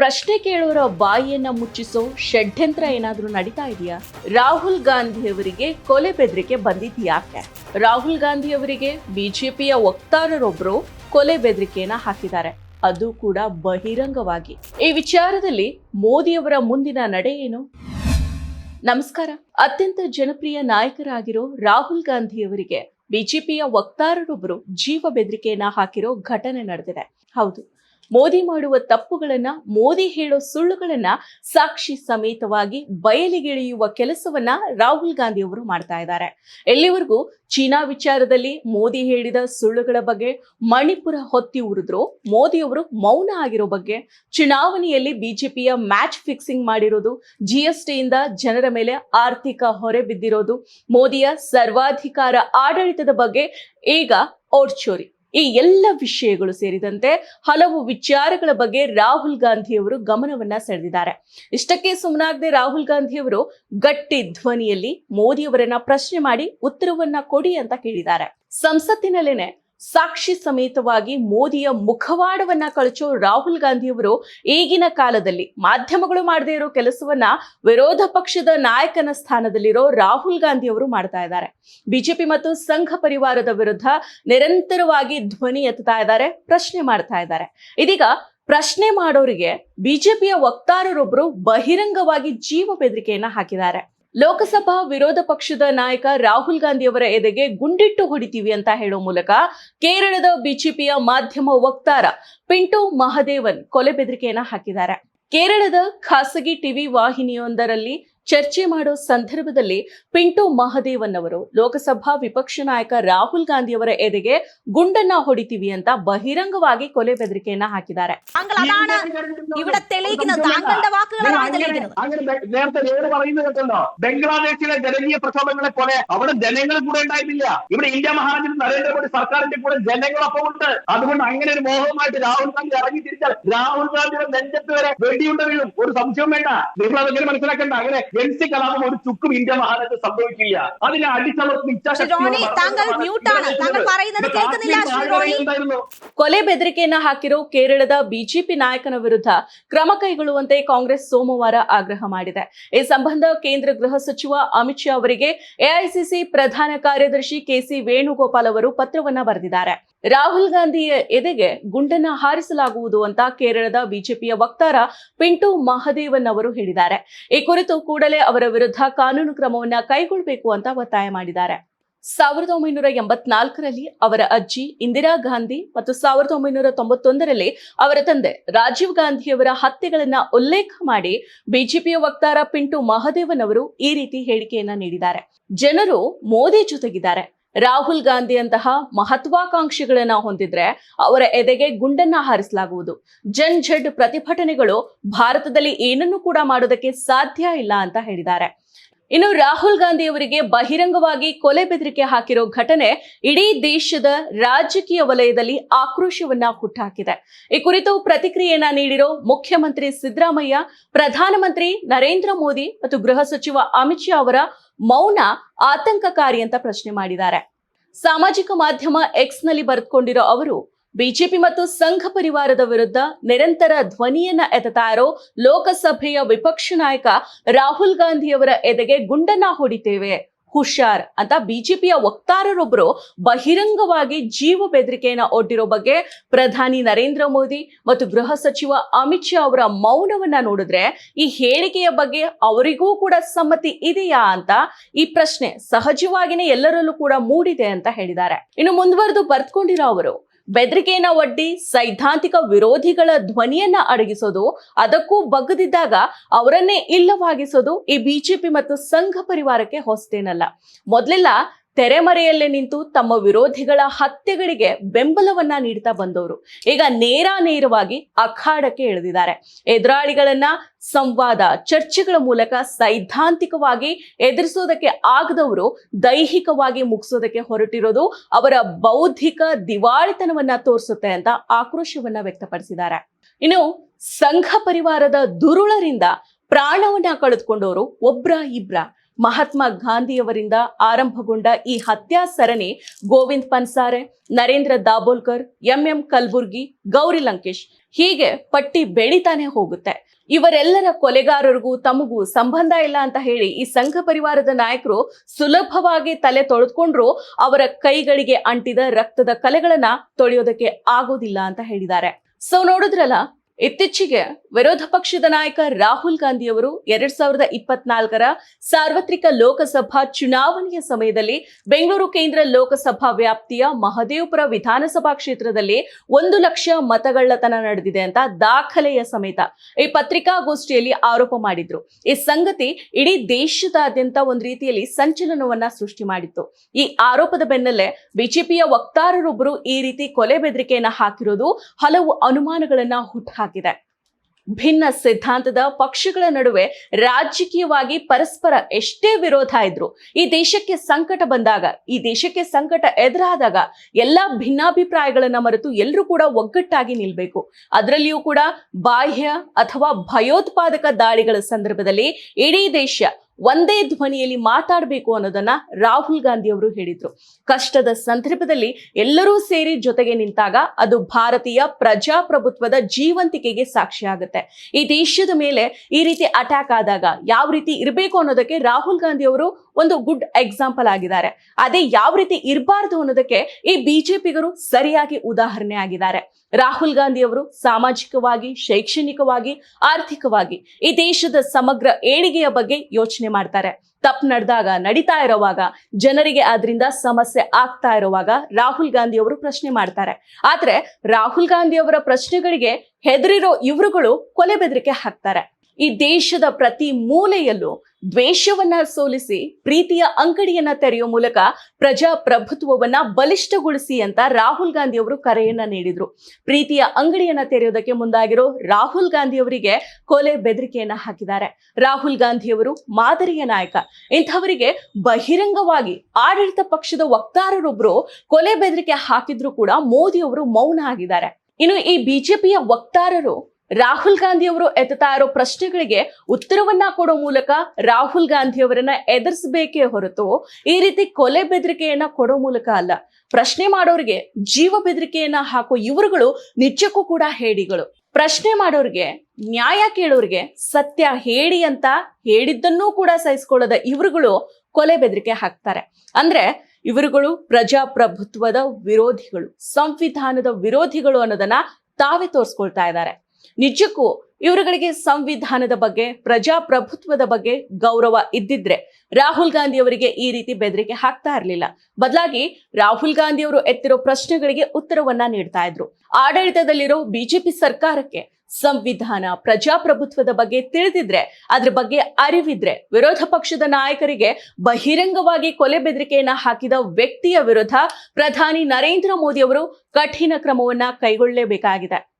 ಪ್ರಶ್ನೆ ಕೇಳೋರ ಬಾಯಿಯನ್ನ ಮುಚ್ಚಿಸೋ ಷಡ್ಯಂತ್ರ ಏನಾದರೂ ನಡೀತಾ ಇದೆಯಾ? ರಾಹುಲ್ ಗಾಂಧಿ ಅವರಿಗೆ ಕೊಲೆ ಬೆದರಿಕೆ ಬಂದಿದ್ಯಾಕೆ ರಾಹುಲ್ ಗಾಂಧಿ ಅವರಿಗೆ ಬಿಜೆಪಿಯ ವಕ್ತಾರರೊಬ್ಬರು ಕೊಲೆ ಬೆದರಿಕೆಯನ್ನ ಹಾಕಿದ್ದಾರೆ. ಅದು ಕೂಡ ಬಹಿರಂಗವಾಗಿ. ಈ ವಿಚಾರದಲ್ಲಿ ಮೋದಿಯವರ ಮುಂದಿನ ನಡೆ ಏನು? ನಮಸ್ಕಾರ. ಅತ್ಯಂತ ಜನಪ್ರಿಯ ನಾಯಕರಾಗಿರೋ ರಾಹುಲ್ ಗಾಂಧಿ ಅವರಿಗೆ ಬಿಜೆಪಿಯ ವಕ್ತಾರರೊಬ್ಬರು ಜೀವ ಬೆದರಿಕೆಯನ್ನ ಹಾಕಿರೋ ಘಟನೆ ನಡೆದಿದೆ. ಹೌದು. ಮೋದಿ ಮಾಡುವ ತಪ್ಪುಗಳನ್ನ, ಮೋದಿ ಹೇಳೋ ಸುಳ್ಳುಗಳನ್ನ ಸಾಕ್ಷಿ ಸಮೇತವಾಗಿ ಬಯಲಿಗೆಳೆಯುವ ಕೆಲಸವನ್ನ ರಾಹುಲ್ ಗಾಂಧಿ ಅವರು ಮಾಡ್ತಾ ಇದ್ದಾರೆ. ಎಲ್ಲಿವರೆಗೂ ಚೀನಾ ವಿಚಾರದಲ್ಲಿ ಮೋದಿ ಹೇಳಿದ ಸುಳ್ಳುಗಳ ಬಗ್ಗೆ ಮಣಿಪುರ ಹೊತ್ತಿ ಉರಿದ್ರು, ಮೋದಿ ಅವರು ಮೌನ ಆಗಿರೋ ಬಗ್ಗೆ, ಚುನಾವಣೆಯಲ್ಲಿ ಬಿಜೆಪಿಯ ಮ್ಯಾಚ್ ಫಿಕ್ಸಿಂಗ್ ಮಾಡಿರೋದು, ಜಿಎಸ್ಟಿಯಿಂದ ಜನರ ಮೇಲೆ ಆರ್ಥಿಕ ಹೊರೆ ಬಿದ್ದಿರೋದು, ಮೋದಿಯ ಸರ್ವಾಧಿಕಾರ ಆಡಳಿತದ ಬಗ್ಗೆ ಈಗ ಓಡ್ಚೋರಿ. ಈ ಎಲ್ಲ ವಿಷಯಗಳು ಸೇರಿದಂತೆ ಹಲವು ವಿಚಾರಗಳ ಬಗ್ಗೆ ರಾಹುಲ್ ಗಾಂಧಿ ಅವರು ಗಮನವನ್ನ ಸೆಳೆದಿದ್ದಾರೆ. ಇಷ್ಟಕ್ಕೆ ಸುಮ್ಮನಾಗದೆ ರಾಹುಲ್ ಗಾಂಧಿ ಅವರು ಗಟ್ಟಿ ಧ್ವನಿಯಲ್ಲಿ ಮೋದಿಯವರನ್ನ ಪ್ರಶ್ನೆ ಮಾಡಿ ಉತ್ತರವನ್ನ ಕೊಡಿ ಅಂತ ಕೇಳಿದ್ದಾರೆ. ಸಂಸತ್ತಿನಲ್ಲೇನೆ ಸಾಕ್ಷಿ ಸಮೇತವಾಗಿ ಮೋದಿಯ ಮುಖವಾಡವನ್ನ ಕಳಚೋ ರಾಹುಲ್ ಗಾಂಧಿ ಅವರು ಈಗಿನ ಕಾಲದಲ್ಲಿ. ಮಾಧ್ಯಮಗಳು ಮಾಡದೇ ಇರೋ ಕೆಲಸವನ್ನ ವಿರೋಧ ಪಕ್ಷದ ನಾಯಕನ ಸ್ಥಾನದಲ್ಲಿರೋ ರಾಹುಲ್ ಗಾಂಧಿ ಅವರು ಮಾಡ್ತಾ ಇದ್ದಾರೆ. ಬಿಜೆಪಿ ಮತ್ತು ಸಂಘ ಪರಿವಾರದ ವಿರುದ್ಧ ನಿರಂತರವಾಗಿ ಧ್ವನಿ ಎತ್ತಾ ಇದ್ದಾರೆ, ಪ್ರಶ್ನೆ ಮಾಡ್ತಾ ಇದ್ದಾರೆ. ಇದೀಗ ಪ್ರಶ್ನೆ ಮಾಡೋರಿಗೆ ಬಿಜೆಪಿಯ ವಕ್ತಾರರೊಬ್ಬರು ಬಹಿರಂಗವಾಗಿ ಜೀವ ಬೆದರಿಕೆಯನ್ನ ಹಾಕಿದ್ದಾರೆ. ಲೋಕಸಭಾ ವಿರೋಧ ಪಕ್ಷದ ನಾಯಕ ರಾಹುಲ್ ಗಾಂಧಿ ಅವರ ಎದೆಗೆ ಗುಂಡಿಟ್ಟು ಹೊಡಿತೀವಿ ಅಂತ ಹೇಳೋ ಮೂಲಕ ಕೇರಳದ ಬಿಜೆಪಿಯ ಮಾಧ್ಯಮ ವಕ್ತಾರ ಪಿಂಟು ಮಹದೇವನ್ ಕೊಲೆ ಬೆದರಿಕೆಯನ್ನ ಹಾಕಿದ್ದಾರೆ. ಕೇರಳದ ಖಾಸಗಿ ಟಿವಿ ವಾಹಿನಿಯೊಂದರಲ್ಲಿ ಚರ್ಚೆ ಮಾಡೋ ಸಂದರ್ಭದಲ್ಲಿ ಪಿಂಟೋ ಮಹದೇವನ್ ಅವರು ಲೋಕಸಭಾ ವಿಪಕ್ಷ ನಾಯಕ ರಾಹುಲ್ ಗಾಂಧಿ ಅವರ ಎದೆಗೆ ಗುಂಡನ್ನ ಹೊಡಿತೀವಿ ಅಂತ ಬಹಿರಂಗವಾಗಿ ಕೊಲೆ ಬೆದರಿಕೆಯನ್ನ ಹಾಕಿದ್ದಾರೆ. ಬೆಂಗ್ಲಾದೇಶಿಲೆ ಜನಕೀಯ ಪ್ರಕೋಪಗಳ ಕೊಲೆ ಅವರ ಜನಗಳು ಕೂಡ ಉಂಟಾಯಿಲ್ಲ ಇವಡ ಇಂಡ್ಯ ಮಹಾರಾಜ ನರೇಂದ್ರ ಮೋದಿ ಸರ್ಕಾರಿ ಕೂಡ ಜನಗಳೊಪ್ಪ ಉಂಟು ಅದುಕೊಂಡು ಅಂಗನ ಮೋಹವಾಗಿ ರಾಹುಲ್ ಗಾಂಧಿ ಇರಂಗಿ ತಿರ್ಚಾರ ರಾಹುಲ್ ಗಾಂಧಿ ನೆಂಜತ್ತು ವರೆ ಬೇಡಿ ಉಂಟು ಒಂದು ಸಂಶಯ ಬೇಡ ನಿರ್ಮಲ ಮನಸ್ಸಿಲಾಕಂಡ ಅಂಗನೆ എൻ സി കലാപം ഒരു ചുക്കും ഇന്ത്യ മഹാരാജ്യത്ത് സംഭവിക്കില്ല അതിനെ അടിച്ചമർത്തുന്ന ശ്രീ റോണി, താങ്കൾ മ്യൂട്ടാണ്. താങ്കൾ പറയുന്നത് കേൾക്കുന്നില്ല, ശ്രീ റോണി. ഉണ്ടായിരുന്നു ಕೊಲೆ ಬೆದರಿಕೆಯನ್ನ ಹಾಕಿರೋ ಕೇರಳದ ಬಿಜೆಪಿ ನಾಯಕನ ವಿರುದ್ಧ ಕ್ರಮ ಕೈಗೊಳ್ಳುವಂತೆ ಕಾಂಗ್ರೆಸ್ ಸೋಮವಾರ ಆಗ್ರಹ ಮಾಡಿದೆ ಈ ಸಂಬಂಧ ಕೇಂದ್ರ ಗೃಹ ಸಚಿವ ಅಮಿತ್ ಶಾ ಅವರಿಗೆ ಎಐಸಿಸಿ ಪ್ರಧಾನ ಕಾರ್ಯದರ್ಶಿ ಕೆಸಿ ವೇಣುಗೋಪಾಲ್ ಅವರು ಪತ್ರವನ್ನ ಬರೆದಿದ್ದಾರೆ ರಾಹುಲ್ ಗಾಂಧಿಯ ಎದೆಗೆ ಗುಂಡನ್ನ ಹಾರಿಸಲಾಗುವುದು ಅಂತ ಕೇರಳದ ಬಿಜೆಪಿಯ ವಕ್ತಾರ ಪಿಂಟು ಮಹದೇವನ್ ಅವರು ಹೇಳಿದ್ದಾರೆ. ಈ ಕುರಿತು ಕೂಡಲೇ ಅವರ ವಿರುದ್ಧ ಕಾನೂನು ಕ್ರಮವನ್ನ ಕೈಗೊಳ್ಳಬೇಕು ಅಂತ ಒತ್ತಾಯ ಮಾಡಿದ್ದಾರೆ. ಸಾವಿರದ ಒಂಬೈನೂರ ಎಂಬತ್ನಾಲ್ಕರಲ್ಲಿ ಅವರ ಅಜ್ಜಿ ಇಂದಿರಾ ಗಾಂಧಿ ಮತ್ತು ಸಾವಿರದ ಒಂಬೈನೂರ ತೊಂಬತ್ತೊಂದರಲ್ಲಿ ಅವರ ತಂದೆ ರಾಜೀವ್ ಗಾಂಧಿಯವರ ಹತ್ಯೆಗಳನ್ನ ಉಲ್ಲೇಖ ಮಾಡಿ ಬಿಜೆಪಿಯ ವಕ್ತಾರ ಪಿಂಟು ಮಹದೇವನ್ ಅವರು ಈ ರೀತಿ ಹೇಳಿಕೆಯನ್ನ ನೀಡಿದ್ದಾರೆ. ಜನರು ಮೋದಿ ಜೊತೆಗಿದ್ದಾರೆ. ರಾಹುಲ್ ಗಾಂಧಿ ಅಂತಹ ಮಹತ್ವಾಕಾಂಕ್ಷಿಗಳನ್ನ ಹೊಂದಿದ್ರೆ ಅವರ ಎದೆಗೆ ಗುಂಡನ್ನ ಹಾರಿಸಲಾಗುವುದು. ಜನ್ ಝಡ್ ಪ್ರತಿಭಟನೆಗಳು ಭಾರತದಲ್ಲಿ ಏನನ್ನು ಕೂಡ ಮಾಡೋದಕ್ಕೆ ಸಾಧ್ಯ ಇಲ್ಲ ಅಂತ ಹೇಳಿದ್ದಾರೆ. ಇನ್ನು ರಾಹುಲ್ ಗಾಂಧಿ ಅವರಿಗೆ ಬಹಿರಂಗವಾಗಿ ಕೊಲೆ ಬೆದರಿಕೆ ಹಾಕಿರೋ ಘಟನೆ ಇಡೀ ದೇಶದ ರಾಜಕೀಯ ವಲಯದಲ್ಲಿ ಆಕ್ರೋಶವನ್ನ ಹುಟ್ಟಾಕಿದೆ. ಈ ಕುರಿತು ಪ್ರತಿಕ್ರಿಯೆಯನ್ನ ನೀಡಿರೋ ಮುಖ್ಯಮಂತ್ರಿ ಸಿದ್ದರಾಮಯ್ಯ, ಪ್ರಧಾನಮಂತ್ರಿ ನರೇಂದ್ರ ಮೋದಿ ಮತ್ತು ಗೃಹ ಸಚಿವ ಅಮಿತ್ ಶಾ ಅವರ ಮೌನ ಆತಂಕಕಾರಿ ಅಂತ ಪ್ರಶ್ನೆ ಮಾಡಿದ್ದಾರೆ. ಸಾಮಾಜಿಕ ಮಾಧ್ಯಮ ಎಕ್ಸ್ನಲ್ಲಿ ಬರೆದುಕೊಂಡಿರೋ ಅವರು, ಬಿಜೆಪಿ ಮತ್ತು ಸಂಘ ಪರಿವಾರದ ವಿರುದ್ಧ ನಿರಂತರ ಧ್ವನಿಯನ್ನ ಎತ್ತುತ್ತಾ ಇರೋ ಲೋಕಸಭೆಯ ವಿಪಕ್ಷ ನಾಯಕ ರಾಹುಲ್ ಗಾಂಧಿಯವರ ಎದೆಗೆ ಗುಂಡನ್ನ ಹೊಡಿತೇವೆ. ಹುಷಾರ್ ಅಂತ ಬಿಜೆಪಿಯ ವಕ್ತಾರರೊಬ್ಬರು ಬಹಿರಂಗವಾಗಿ ಜೀವ ಬೆದರಿಕೆಯನ್ನ ಒಡ್ಡಿರೋ ಬಗ್ಗೆ ಪ್ರಧಾನಿ ನರೇಂದ್ರ ಮೋದಿ ಮತ್ತು ಗೃಹ ಸಚಿವ ಅಮಿತ್ ಶಾ ಅವರ ಮೌನವನ್ನ ನೋಡಿದ್ರೆ ಈ ಹೇಳಿಕೆಯ ಬಗ್ಗೆ ಅವರಿಗೂ ಕೂಡ ಸಮ್ಮತಿ ಇದೆಯಾ ಅಂತ ಈ ಪ್ರಶ್ನೆ ಸಹಜವಾಗಿನೇ ಎಲ್ಲರಲ್ಲೂ ಕೂಡ ಮೂಡಿದೆ ಅಂತ ಹೇಳಿದ್ದಾರೆ. ಇನ್ನು ಮುಂದುವರೆದು ಬರ್ತ್ಕೊಂಡಿರೋ ಅವರು ಬೆದರಿಕೆಯನ್ನ ಒಡ್ಡಿ ಸೈದ್ಧಾಂತಿಕ ವಿರೋಧಿಗಳ ಧ್ವನಿಯನ್ನ ಅಡಗಿಸೋದು, ಅದಕ್ಕೂ ಬಗ್ಗದಿದ್ದಾಗ ಅವರನ್ನೇ ಇಲ್ಲವಾಗಿಸೋದು ಈ ಬಿಜೆಪಿ ಮತ್ತು ಸಂಘ ಪರಿವಾರಕ್ಕೆ ಹೊಸದೇನಲ್ಲ ಮೊದಲೆಲ್ಲ ತೆರೆಮರೆಯಲ್ಲೇ ನಿಂತು ತಮ್ಮ ವಿರೋಧಿಗಳ ಹತ್ಯೆಗಳಿಗೆ ಬೆಂಬಲವನ್ನ ನೀಡ್ತಾ ಬಂದವರು. ಈಗ ನೇರ ನೇರವಾಗಿ ಅಖಾಡಕ್ಕೆ ಇಳಿದಿದ್ದಾರೆ. ಎದುರಾಳಿಗಳನ್ನ ಸಂವಾದ, ಚರ್ಚೆಗಳ ಮೂಲಕ ಸೈದ್ಧಾಂತಿಕವಾಗಿ ಎದುರಿಸೋದಕ್ಕೆ ಆಗದವರು ದೈಹಿಕವಾಗಿ ಮುಗಿಸೋದಕ್ಕೆ ಹೊರಟಿರೋದು ಅವರ ಬೌದ್ಧಿಕ ದಿವಾಳಿತನವನ್ನ ತೋರಿಸುತ್ತೆ ಅಂತ ಆಕ್ರೋಶವನ್ನ ವ್ಯಕ್ತಪಡಿಸಿದ್ದಾರೆ. ಇನ್ನು ಸಂಘ ಪರಿವಾರದ ದುರುಳರಿಂದ ಪ್ರಾಣವನ್ನ ಕಳೆದುಕೊಂಡವರು ಒಬ್ರ ಇಬ್ರ. ಮಹಾತ್ಮ ಗಾಂಧಿಯವರಿಂದ ಆರಂಭಗೊಂಡ ಈ ಹತ್ಯಾ ಸರಣಿ ಗೋವಿಂದ್ ಪನ್ಸಾರೆ, ನರೇಂದ್ರ ದಾಬೋಲ್ಕರ್ ಎಂ ಕಲ್ಬುರ್ಗಿ, ಗೌರಿ ಲಂಕೇಶ್ ಹೀಗೆ ಪಟ್ಟಿ ಬೆಳಿತಾನೆ ಹೋಗುತ್ತೆ. ಇವರೆಲ್ಲರ ಕೊಲೆಗಾರರಿಗೂ ತಮಗೂ ಸಂಬಂಧ ಇಲ್ಲ ಅಂತ ಹೇಳಿ ಈ ಸಂಘ ಪರಿವಾರದ ನಾಯಕರು ಸುಲಭವಾಗಿ ತಲೆ ತೊಳೆದುಕೊಂಡ್ರು ಅವರ ಕೈಗಳಿಗೆ ಅಂಟಿದ ರಕ್ತದ ಕಲೆಗಳನ್ನ ತೊಳೆಯೋದಕ್ಕೆ ಆಗೋದಿಲ್ಲ ಅಂತ ಹೇಳಿದ್ದಾರೆ. ಸೊ ನೋಡಿದ್ರಲ್ಲ ಇತ್ತೀಚೆಗೆ ವಿರೋಧ ಪಕ್ಷದ ನಾಯಕ ರಾಹುಲ್ ಗಾಂಧಿ ಅವರು ಎರಡ್ ಸಾವಿರದ ಇಪ್ಪತ್ನಾಲ್ಕರ ಸಾರ್ವತ್ರಿಕ ಲೋಕಸಭಾ ಚುನಾವಣೆಯ ಸಮಯದಲ್ಲಿ ಬೆಂಗಳೂರು ಕೇಂದ್ರ ಲೋಕಸಭಾ ವ್ಯಾಪ್ತಿಯ ಮಹದೇವಪುರ ವಿಧಾನಸಭಾ ಕ್ಷೇತ್ರದಲ್ಲಿ ಒಂದು ಲಕ್ಷ ಮತಗಳ್ಳತನ ನಡೆದಿದೆ ಅಂತ ದಾಖಲೆಯ ಸಮೇತ ಈ ಪತ್ರಿಕಾಗೋಷ್ಠಿಯಲ್ಲಿ ಆರೋಪ ಮಾಡಿದ್ರು. ಈ ಸಂಗತಿ ಇಡೀ ದೇಶದಾದ್ಯಂತ ಒಂದು ರೀತಿಯಲ್ಲಿ ಸಂಚಲನವನ್ನ ಸೃಷ್ಟಿ ಮಾಡಿತ್ತು. ಈ ಆರೋಪದ ಬೆನ್ನಲ್ಲೇ ಬಿಜೆಪಿಯ ವಕ್ತಾರರೊಬ್ಬರು ಈ ರೀತಿ ಕೊಲೆ ಬೆದರಿಕೆಯನ್ನ ಹಾಕಿರೋದು ಹಲವು ಅನುಮಾನಗಳನ್ನ ಹುಟ್ಟುಹಾಕಿದೆ ಭಿನ್ನ ಸಿದ್ಧಾಂತದ ಪಕ್ಷಗಳ ನಡುವೆ ರಾಜಕೀಯವಾಗಿ ಪರಸ್ಪರ ಎಷ್ಟೇ ವಿರೋಧ ಇದ್ರು ಈ ದೇಶಕ್ಕೆ ಸಂಕಟ ಬಂದಾಗ, ಈ ದೇಶಕ್ಕೆ ಸಂಕಟ ಎದುರಾದಾಗ ಎಲ್ಲಾ ಭಿನ್ನಾಭಿಪ್ರಾಯಗಳನ್ನ ಮರೆತು ಎಲ್ಲರೂ ಕೂಡ ಒಗ್ಗಟ್ಟಾಗಿ ನಿಲ್ಬೇಕು. ಅದರಲ್ಲಿಯೂ ಕೂಡ ಬಾಹ್ಯ ಅಥವಾ ಭಯೋತ್ಪಾದಕ ದಾಳಿಗಳ ಸಂದರ್ಭದಲ್ಲಿ ಇಡೀ ದೇಶ ಒಂದೇ ಧ್ವನಿಯಲ್ಲಿ ಮಾತಾಡಬೇಕು ಅನ್ನೋದನ್ನ ರಾಹುಲ್ ಗಾಂಧಿ ಅವರು ಹೇಳಿದ್ರು. ಕಷ್ಟದ ಸಂದರ್ಭದಲ್ಲಿ ಎಲ್ಲರೂ ಸೇರಿ ಜೊತೆಗೆ ನಿಂತಾಗ ಅದು ಭಾರತೀಯ ಪ್ರಜಾಪ್ರಭುತ್ವದ ಜೀವಂತಿಕೆಗೆ ಸಾಕ್ಷಿಯಾಗುತ್ತೆ ಈ ದೇಶದ ಮೇಲೆ ಈ ರೀತಿ ಅಟ್ಯಾಕ್ ಆದಾಗ ಯಾವ ರೀತಿ ಇರಬೇಕು ಅನ್ನೋದಕ್ಕೆ ರಾಹುಲ್ ಗಾಂಧಿ ಅವರು ಒಂದು ಗುಡ್ ಎಕ್ಸಾಂಪಲ್ ಆಗಿದ್ದಾರೆ. ಅದೇ ಯಾವ ರೀತಿ ಇರಬಾರದು ಅನ್ನೋದಕ್ಕೆ ಈ ಬಿಜೆಪಿಗರು ಸರಿಯಾಗಿ ಉದಾಹರಣೆ ಆಗಿದ್ದಾರೆ. ರಾಹುಲ್ ಗಾಂಧಿ ಅವರು ಸಾಮಾಜಿಕವಾಗಿ, ಶೈಕ್ಷಣಿಕವಾಗಿ, ಆರ್ಥಿಕವಾಗಿ ಈ ದೇಶದ ಸಮಗ್ರ ಏಳಿಗೆಯ ಬಗ್ಗೆ ಯೋಚನೆ ಮಾಡ್ತಾರೆ. ತಪ್ಪು ನಡೆದಾಗ, ನಡೀತಾ ಇರುವಾಗ, ಜನರಿಗೆ ಅದರಿಂದ ಸಮಸ್ಯೆ ಆಗ್ತಾ ಇರುವಾಗ ರಾಹುಲ್ ಗಾಂಧಿ ಅವರು ಪ್ರಶ್ನೆ ಮಾಡ್ತಾರೆ. ಆದ್ರೆ ರಾಹುಲ್ ಗಾಂಧಿ ಅವರ ಪ್ರಶ್ನೆಗಳಿಗೆ ಹೆದರಿರೋ ಇವರುಗಳು ಕೊಲೆ ಬೆದರಿಕೆ ಹಾಕ್ತಾರೆ. ಈ ದೇಶದ ಪ್ರತಿ ಮೂಲೆಯಲ್ಲೂ ದ್ವೇಷವನ್ನ ಸೋಲಿಸಿ, ಪ್ರೀತಿಯ ಅಂಗಡಿಯನ್ನ ತೆರೆಯುವ ಮೂಲಕ ಪ್ರಜಾಪ್ರಭುತ್ವವನ್ನ ಬಲಿಷ್ಠಗೊಳಿಸಿ ಅಂತ ರಾಹುಲ್ ಗಾಂಧಿ ಅವರು ಕರೆಯನ್ನ ನೀಡಿದ್ರು. ಪ್ರೀತಿಯ ಅಂಗಡಿಯನ್ನ ತೆರೆಯೋದಕ್ಕೆ ಮುಂದಾಗಿರೋ ರಾಹುಲ್ ಗಾಂಧಿ ಅವರಿಗೆ ಕೊಲೆ ಬೆದರಿಕೆಯನ್ನ ಹಾಕಿದ್ದಾರೆ. ರಾಹುಲ್ ಗಾಂಧಿ ಅವರು ಮಾದರಿಯ ನಾಯಕ. ಇಂಥವರಿಗೆ ಬಹಿರಂಗವಾಗಿ ಆಡಳಿತ ಪಕ್ಷದ ವಕ್ತಾರರೊಬ್ರು ಕೊಲೆ ಬೆದರಿಕೆ ಹಾಕಿದ್ರು ಕೂಡ ಮೋದಿ ಅವರು ಮೌನ ಆಗಿದ್ದಾರೆ. ಇನ್ನು ಈ ಬಿಜೆಪಿಯ ವಕ್ತಾರರು ರಾಹುಲ್ ಗಾಂಧಿ ಅವರು ಎತ್ತುತ್ತಾ ಇರೋ ಪ್ರಶ್ನೆಗಳಿಗೆ ಉತ್ತರವನ್ನ ಕೊಡೋ ಮೂಲಕ ರಾಹುಲ್ ಗಾಂಧಿ ಅವರನ್ನ ಎದುರಿಸಬೇಕೇ ಹೊರತು ಈ ರೀತಿ ಕೊಲೆ ಬೆದರಿಕೆಯನ್ನ ಕೊಡೋ ಮೂಲಕ ಅಲ್ಲ. ಪ್ರಶ್ನೆ ಮಾಡೋರಿಗೆ ಜೀವ ಬೆದರಿಕೆಯನ್ನ ಹಾಕೋ ಇವರುಗಳು ನಿಜಕ್ಕೂ ಕೂಡ ಹೇಡಿಗಳು. ಪ್ರಶ್ನೆ ಮಾಡೋರಿಗೆ, ನ್ಯಾಯ ಕೇಳೋರಿಗೆ ಸತ್ಯ ಹೇಳಿ ಅಂತ ಹೇಳಿದ್ದನ್ನೂ ಕೂಡ ಸಹಿಸ್ಕೊಳ್ಳದ ಇವರುಗಳು ಕೊಲೆ ಬೆದರಿಕೆ ಹಾಕ್ತಾರೆ. ಅಂದ್ರೆ ಇವರುಗಳು ಪ್ರಜಾಪ್ರಭುತ್ವದ ವಿರೋಧಿಗಳು, ಸಂವಿಧಾನದ ವಿರೋಧಿಗಳು ಅನ್ನೋದನ್ನ ತಾವೇ ತೋರಿಸ್ಕೊಳ್ತಾ ಇದ್ದಾರೆ. ನಿಜಕ್ಕೂ ಇವರುಗಳಿಗೆ ಸಂವಿಧಾನದ ಬಗ್ಗೆ, ಪ್ರಜಾಪ್ರಭುತ್ವದ ಬಗ್ಗೆ ಗೌರವ ಇದ್ದಿದ್ರೆ ರಾಹುಲ್ ಗಾಂಧಿ ಅವರಿಗೆ ಈ ರೀತಿ ಬೆದರಿಕೆ ಹಾಕ್ತಾ ಇರಲಿಲ್ಲ. ಬದಲಾಗಿ ರಾಹುಲ್ ಗಾಂಧಿ ಅವರು ಎತ್ತಿರೋ ಪ್ರಶ್ನೆಗಳಿಗೆ ಉತ್ತರವನ್ನ ನೀಡ್ತಾ ಇದ್ರು. ಆಡಳಿತದಲ್ಲಿರೋ ಬಿಜೆಪಿ ಸರ್ಕಾರಕ್ಕೆ ಸಂವಿಧಾನ, ಪ್ರಜಾಪ್ರಭುತ್ವದ ಬಗ್ಗೆ ತಿಳಿದಿದ್ರೆ, ಅದ್ರ ಬಗ್ಗೆ ಅರಿವಿದ್ರೆ, ವಿರೋಧ ಪಕ್ಷದ ನಾಯಕರಿಗೆ ಬಹಿರಂಗವಾಗಿ ಕೊಲೆ ಬೆದರಿಕೆಯನ್ನ ಹಾಕಿದ ವ್ಯಕ್ತಿಯ ವಿರುದ್ಧ ಪ್ರಧಾನಿ ನರೇಂದ್ರ ಮೋದಿ ಅವರು ಕಠಿಣ ಕ್ರಮವನ್ನ ಕೈಗೊಳ್ಳಲೇಬೇಕಾಗಿದೆ.